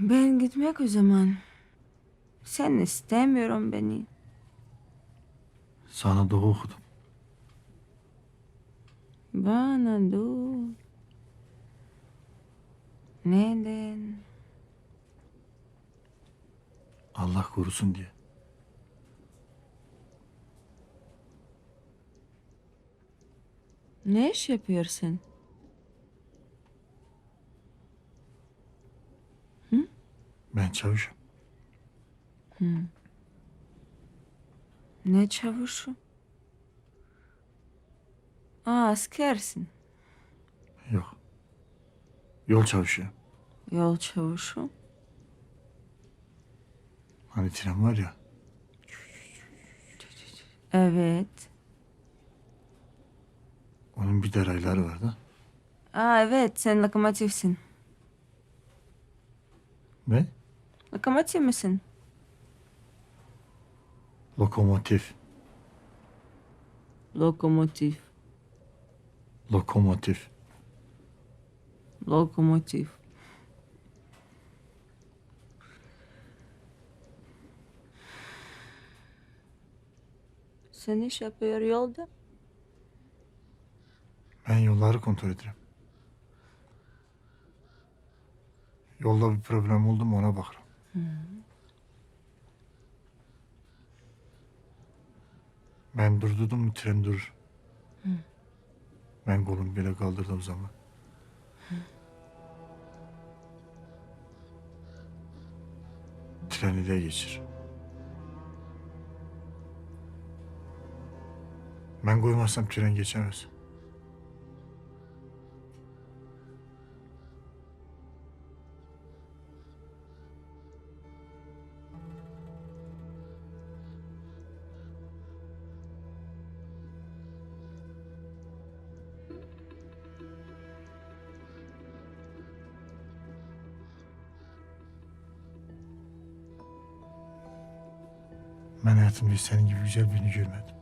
Ben gitmek o zaman. Sen istemiyorum beni. Sana dua okudum. Bana dur. Neden? Allah korusun diye. Ne iş yapıyorsun? Ben çavuşum. Ne çavuşu? Aa askersin. Yok. Yol çavuşuyum. Yol çavuşu. Hani tren var ya. Evet. Onun bir de rayları var da. Aa evet sen lokomotifsin. Ne? Lokomotif misin? Lokomotif. Lokomotif. Lokomotif. Lokomotif. Sen iş yapıyor yolda? Ben yolları kontrol ederim. Yolda bir problem oldu mu ona bakarım. Ben durdurdum mu tren durur. Ben kolumu bile kaldırdım zaman. Treni de geçir. Ben koymazsam tren geçemez. Ben hayatımda senin gibi güzel birini görmedim.